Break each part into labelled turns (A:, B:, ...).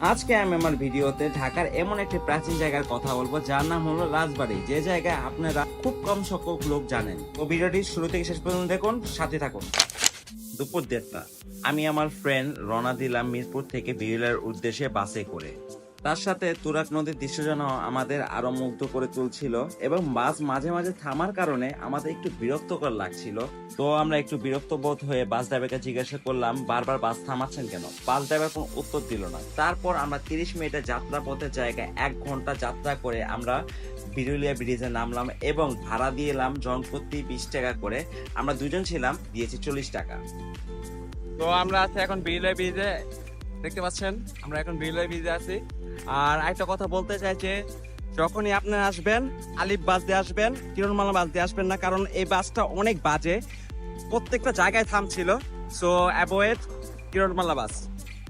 A: আজকে আমি আমার ভিডিওতে ঢাকার এমন একটি প্রাচীন জায়গার কথা বলব, যার নাম হলো রাজবাড়ি। যে জায়গায় আপনারা খুব কম সংখ্যক লোক জানেন। তো ভিডিওটি শুরু থেকে শেষ পর্যন্ত দেখুন, সাথে থাকুন। দুপুর দেড়টা। আমি আমার ফ্রেন্ড রনা দিলাম মিরপুর থেকে বিরলার উদ্দেশ্যে বাসে করে। তার সাথে তুরাক নদীর দৃশ্য যেন আমাদের আরও মুগ্ধ করে তুলছিল এবং বাস মাঝে মাঝে থামার কারণে আমাদের একটু বিরক্তকর লাগছিল। তো আমরা একটু বিরক্ত বোধ হয়ে বাস ড্রাইভারকে জিজ্ঞাসা করলাম, বারবার বাস থামাচ্ছেন কেন? বাস ড্রাইভার কোনো উত্তর দিল না। তারপর আমরা তিরিশ মিনিটের যাত্রা পথের জায়গায় এক ঘণ্টা যাত্রা করে আমরা বিরুলিয়া ব্রিজে নামলাম এবং ভাড়া দিয়ে এলাম জনপ্রতি বিশ টাকা করে। আমরা দুজন ছিলাম, দিয়েছি চল্লিশ টাকা।
B: তো আমরা আছি এখন বিরুলিয়া ব্রিজে। দেখতে পাচ্ছেন, আমরা এখন বিরুলিয়া ব্রিজে আছি। আর একটা কথা বলতে চাই যে, যখনই আপনারা আসবেন, আলিফ বাস দিয়ে আসবেন কিরণমালা বাস দিয়ে আসবেন না, কারণ এই বাসটা অনেক বাজে। প্রত্যেকটা জায়গায় থামছিল সো অ্যাভয়েড কিরণমালা বাস।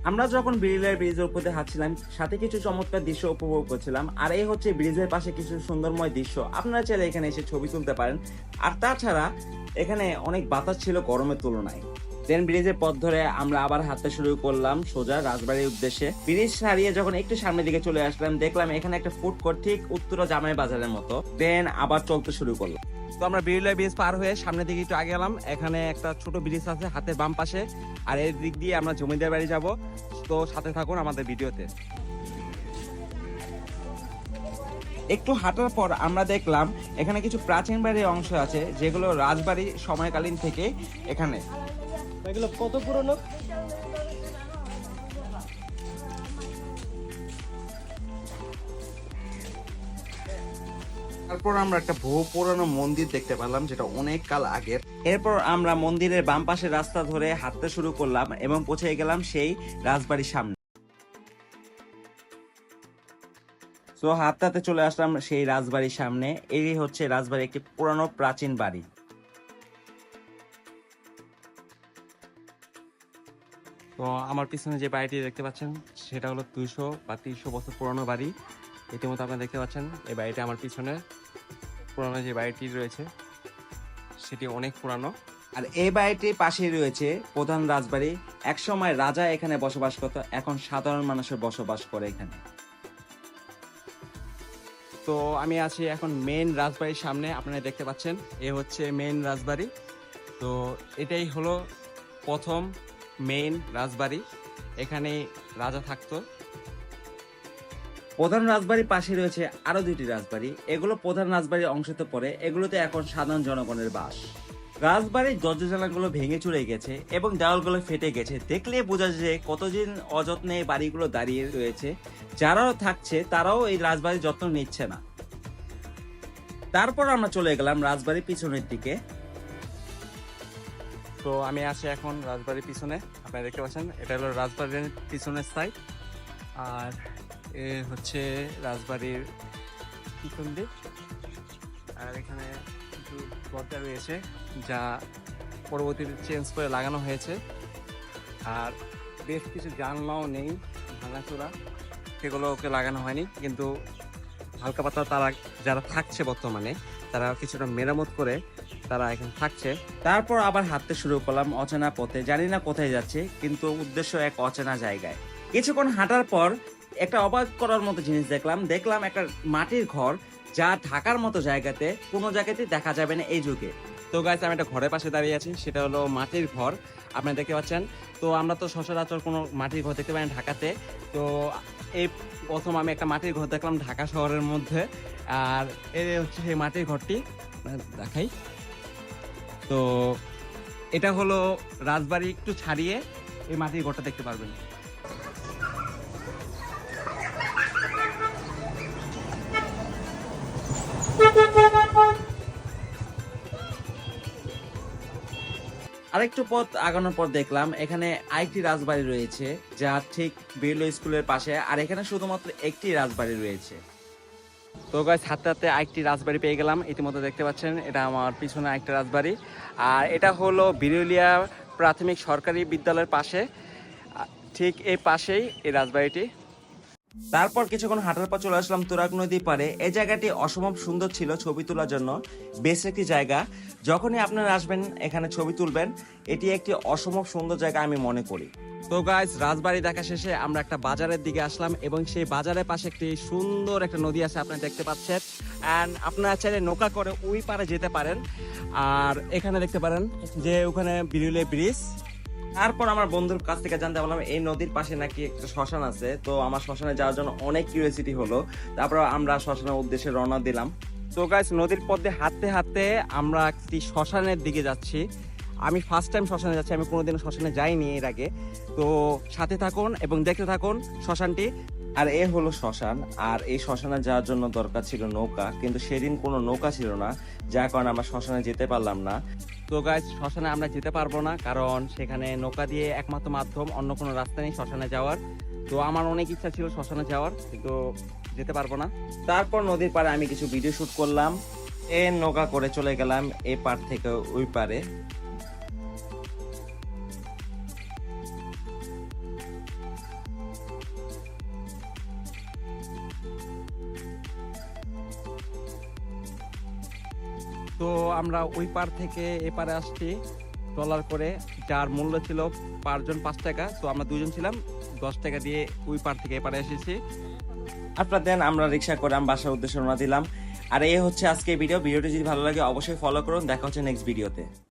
A: আমরা যখন বিরিলার ব্রিজের উপর দিয়ে হাঁটছিলাম, সাথে কিছু চমৎকার দৃশ্য উপভোগ করছিলাম, আর এই হচ্ছে ব্রিজের পাশে কিছু সুন্দরময় দৃশ্য। আপনারা চাইলে এখানে এসে ছবি তুলতে পারেন। আর তাছাড়া, এখানে অনেক বাতাস ছিল গরমের তুলনায়। দেন ব্রিজের পথ ধরে আমরা আবার হাঁটতে শুরু করলাম সোজা রাজবাড়ির উদ্দেশ্যে। ব্রিজ ছাড়িয়ে যখন একটু সামনের দিকে চলে আসলাম দেখলাম এখানে একটা ফুড কোর্ট ঠিক উত্তরা জামাই বাজারের মতো। দেন আবার চলতে শুরু করলাম।
B: তো আমরা বিরলয় ব্রিজ পার হয়ে সামনের দিকে একটু আগে গেলাম। এখানে একটা ছোট ব্রিজ আছে হাতের বাম পাশে। আর এর দিক দিয়ে আমরা জমিদার বাড়ি যাব। তো সাথে থাকুন আমাদের ভিডিওতে।
A: একটু হাঁটার পর আমরা দেখলাম এখানে কিছু প্রাচীন বাড়ির অংশ আছে যেগুলো রাজবাড়ি সময়কালীন থেকে এখানে।
C: এগুলো কত পুরনো?
A: তারপর আমরা একটা বহু পুরানো মন্দির দেখতে পেলাম, যেটা অনেক কাল আগের। এরপর আমরা মন্দিরের বাম পাশে রাস্তা ধরে হাঁটতে শুরু করলাম এবং পৌঁছে গেলাম সেই রাজবাড়ির সামনে। তো হাঁটতে হাঁটতে চলে আসলাম সেই রাজবাড়ির সামনে। এই হচ্ছে রাজবাড়ির একটি পুরানো প্রাচীন বাড়ি।
B: তো আমার পিছনে যে বাড়িটি দেখতে পাচ্ছেন, সেটা হলো দুশো বা তিনশো বছর পুরনো বাড়ি। ইতিমধ্যে আপনারা দেখতে পাচ্ছেন, এই বাড়িটা আমার পিছনে। পুরনো যে বাড়িটি রয়েছে, সেটি অনেক পুরানো।
A: আর এই বাড়িটির পাশেই রয়েছে প্রধান রাজবাড়ি। একসময় রাজা এখানে বসবাস করত, এখন সাধারণ মানুষের বসবাস করে এখানে।
B: তো আমি আছি এখন মেন রাজবাড়ির সামনে, আপনারা দেখতে পাচ্ছেন, এ হচ্ছে মেন রাজবাড়ি। তো এটাই হলো প্রথম মেইন রাজবাড়ি এখানে রাজা থাকতো।
A: প্রধান রাজবাড়ির পাশে রয়েছে আরও দুটি রাজবাড়ি। এগুলো প্রধান রাজবাড়ির অংশতে পড়ে, এগুলোতে এখন সাধারণ জনগণের বাস। রাজবাড়ির দরজা জানালাগুলো ভেঙে চলে গেছে এবং দেওয়ালগুলো ফেটে গেছে। দেখলে বোঝা যায় কতদিন অযত্নে এই বাড়িগুলো দাঁড়িয়ে রয়েছে। যারাও থাকছে, তারাও এই রাজবাড়ির যত্ন নিচ্ছে না। তারপর আমরা চলে গেলাম রাজবাড়ির পিছনের দিকে।
B: তো আমি আছি এখন রাজবাড়ির পিছনে। আপনারা দেখতে পাচ্ছেন, এটা হলো রাজবাড়ির পিছনের সাইড আর এ হচ্ছে রাজবাড়ির পিছন দিক। আর এখানে কিছু দরজা রয়েছে, যা পরবর্তীতে চেঞ্জ করে লাগানো হয়েছে। আর বেশ কিছু জানলাও নেই, ভাঙাচোরা। সেগুলো ওকে লাগানো হয়নি, কিন্তু হালকা পাতলা তারা যারা থাকছে বর্তমানে তারা কিছুটা মেরামত করে তারা এখানে থাকছে।
A: তারপর আবার হাঁটতে শুরু করলাম অচেনা পথে। জানি না কোথায় যাচ্ছে, কিন্তু উদ্দেশ্য এক অচেনা জায়গায়। কিছুক্ষণ হাঁটার পর একটা অবাক করার মতো জিনিস দেখলাম। দেখলাম একটা মাটির ঘর যা ঢাকার মতো জায়গাতে, কোনো জায়গাতে দেখা যাবে না এই যুগে।
B: তো গাইস আমি একটা ঘরের পাশে দাঁড়িয়ে আছি, সেটা হলো মাটির ঘর। আপনারা দেখতে পাচ্ছেন। তো আমরা তো সচরাচর কোনো মাটির ঘর দেখতে পাই না ঢাকাতে। তো এই প্রথম আমি একটা মাটির ঘর দেখলাম ঢাকা শহরের মধ্যে। আর এই হচ্ছে সেই মাটির ঘরটি দেখাই। তো এটা হলো রাজবাড়ি একটু ছাড়িয়ে এই মাটির ঘরটা দেখতে পারবেন।
A: আরেকটু পথ আগানোর পর দেখলাম, এখানে আরেকটি রাজবাড়ি রয়েছে, যা ঠিক বেরলো স্কুলের পাশে, আর এখানে শুধুমাত্র একটি রাজবাড়ি রয়েছে।
B: তো গাছ হাতে হাতে আরেকটি রাজবাড়ি পেয়ে গেলাম, ইতিমধ্যে দেখতে পাচ্ছেন, এটা আমার পিছনে আরেকটা রাজবাড়ি। আর এটা হলো বিরুলিয়া প্রাথমিক সরকারি বিদ্যালয়ের পাশে ঠিক এই পাশেই এই রাজবাড়িটি।
A: তারপর কিছুক্ষণ হাঁটার পর চলে আসলাম তুরাগ নদী পারে এই জায়গাটি অসম্ভব সুন্দর ছিল ছবি তোলার জন্য। বেশ একটি জায়গা। যখনই আপনারা আসবেন, এখানে ছবি তুলবেন। এটি একটি অসম্ভব সুন্দর জায়গা আমি মনে করি।
B: তো গাইজ রাজবাড়ি দেখা শেষে আমরা একটা বাজারের দিকে আসলাম এবং সেই বাজারের পাশে একটি সুন্দর একটা নদী আছে আপনারা দেখতে পাচ্ছেন। অ্যান্ড আপনারা চাইলে নৌকা করে ওই পারে যেতে পারেন। আর এখানে দেখতে পারেন যে ওখানে বিরুলে ব্রিজ।
A: তারপর আমার বন্ধুর কাছ থেকে জানতে পারলাম, এই নদীর পাশে নাকি একটা শ্মশান আছে। তো আমার শ্মশানে যাওয়ার জন্য অনেক কিউরিয়াসিটি হলো। তারপর আমরা শ্মশানের উদ্দেশ্যে রওনা দিলাম।
B: তো গাইস নদীর পথে হাঁটতে হাঁটতে আমরা একটি শ্মশানের দিকে যাচ্ছি। আমি ফার্স্ট টাইম শ্মশানে যাচ্ছি, আমি কোনোদিনও শ্মশানে যাইনি এর আগে। তো সাথে থাকুন এবং দেখতে থাকুন শ্মশানটি।
A: আর এ হলো শ্মশান। আর এই শ্মশানে যাওয়ার জন্য দরকার ছিল নৌকা, কিন্তু সেদিন কোনো নৌকা ছিল না, যার কারণে আমরা শ্মশানে যেতে পারলাম না।
B: তো গাইজ শ্মশানে আমরা যেতে পারব না, কারণ সেখানে নৌকা দিয়ে একমাত্র মাধ্যম অন্য কোনো রাস্তা নেই শ্মশানে যাওয়ার। তো আমার অনেক ইচ্ছা ছিল শ্মশানে যাওয়ার, কিন্তু যেতে পারব না।
A: তারপর নদীর পাড়ে আমি কিছু ভিডিও শ্যুট করলাম। এ নৌকা করে চলে গেলাম এ পার থেকে ওই পারে
B: তো আমরা ওই পার থেকে এপারে আসছি ট্রলার করে, যার মূল্য ছিল পাঁচজন পাঁচ টাকা। তো আমরা দুজন ছিলাম, দশ টাকা দিয়ে ওই পার থেকে এপারে এসেছি।
A: আপনার দেন, আমরা রিক্সা করে আমি বাসার উদ্দেশ্যে রওনা দিলাম। আর এই হচ্ছে আজকে ভিডিও। ভিডিওটি যদি ভালো লাগে, অবশ্যই ফলো করুন। দেখা হচ্ছে নেক্সট ভিডিওতে